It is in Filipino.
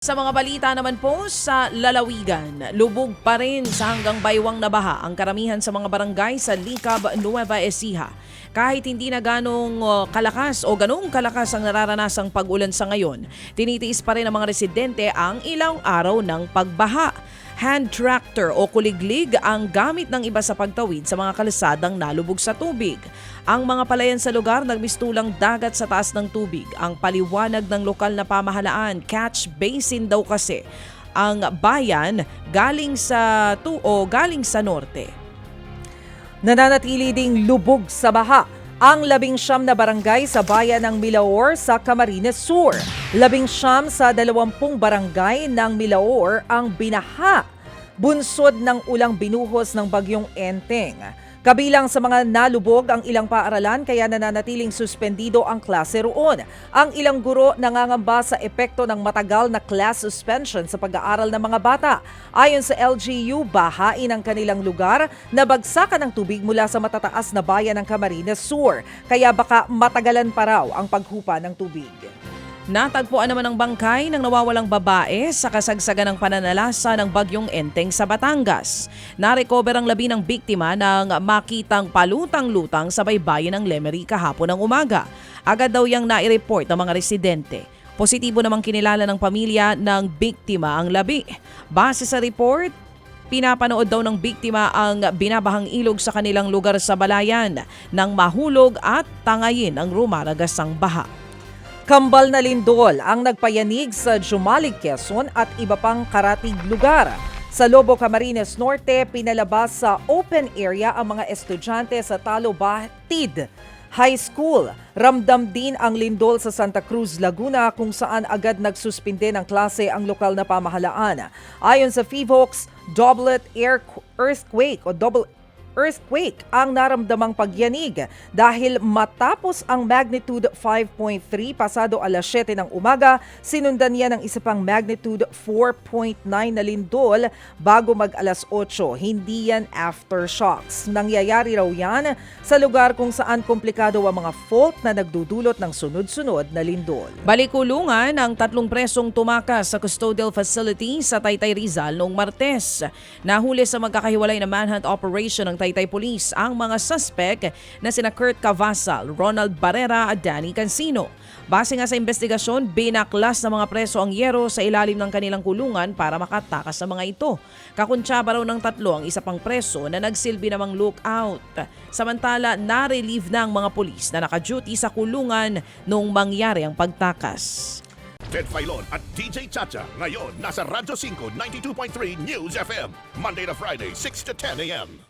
Sa mga balita naman po sa lalawigan, lubog pa rin sa hanggang baywang na baha ang karamihan sa mga barangay sa Likab, Nueva Ecija. Kahit hindi na ganong kalakas o ganong kalakas ang nararanasang pag-ulan sa ngayon, tinitiis pa rin ng mga residente ang ilang araw ng pagbaha. Hand tractor o kuliglig ang gamit ng iba sa pagtawid sa mga kalsadang nalubog sa tubig. Ang mga palayan sa lugar nagmistulang dagat sa taas ng tubig. Ang paliwanag ng lokal na pamahalaan, catch basin daw kasi. Ang bayan galing sa tu o galing sa norte. Nananatili ding lubog sa baha ang labing siyam na barangay sa bayan ng Milaor sa Camarines Sur. Labing siyam sa dalawampung barangay ng Milaor ang binaha. Bunsod ng ulang binuhos ng bagyong Enteng. Kabilang sa mga nalubog ang ilang paaralan kaya nananatiling suspendido ang klase roon. Ang ilang guro nangangamba sa epekto ng matagal na class suspension sa pag-aaral ng mga bata. Ayon sa LGU, bahain ang kanilang lugar na bagsakan ng tubig mula sa matataas na bayan ng Camarines Sur. Kaya baka matagalan pa raw ang paghupa ng tubig. Natagpuan naman ang bangkay ng nawawalang babae sa kasagsagan ng pananalasa ng bagyong Enteng sa Batangas. Narecover ang labi ng biktima ng makitang palutang-lutang sa baybayin ng Lemery kahapon ng umaga. Agad daw yang nai-report ng mga residente. Positibo namang kinilala ng pamilya ng biktima ang labi. Base sa report, Pinapanood daw ng biktima ang binabahang ilog sa kanilang lugar sa balayan nang mahulog at tangayin ang rumaragasang baha. Kambal na lindol ang nagpayanig sa Jumalig, Quezon at iba pang karatig lugar. Sa Lobo Camarines Norte, pinalabas sa open area ang mga estudyante sa Talo Batid High School. Ramdam din ang lindol sa Santa Cruz, Laguna kung saan agad nagsuspinde ng klase ang lokal na pamahalaan. Ayon sa FIVOX, doublet air earthquake o double earthquake ang naramdamang pagyanig dahil matapos ang magnitude 5.3 pasado alas 7 ng umaga, sinundan niya ng isa pang magnitude 4.9 na lindol bago mag alas 8. Hindi yan aftershocks. Nangyayari raw yan sa lugar kung saan komplikado ang mga fault na nagdudulot ng sunod-sunod na lindol. Balikulungan ang tatlong presong tumakas sa custodial facility sa Taytay Rizal noong Martes. Nahuli sa magkakahiwalay na manhunt operation ng Taytay Police ang mga suspect na sina Kurt Cavasal, Ronald Barrera at Danny Cancino. Base nga sa investigasyon, binaklas ng mga preso ang yero sa ilalim ng kanilang kulungan para makatakas sa mga ito. Kakuntsaba raw ng tatlo ang isa pang preso na nagsilbi namang lookout. Samantala, na-relieve na ang mga pulis na naka-duty sa kulungan noong mangyari ang pagtakas. Ted Filon at DJ Chacha. Ngayon, nasa Radyo 5, 92.3 News FM. Monday to Friday, 6 to 10 a.m.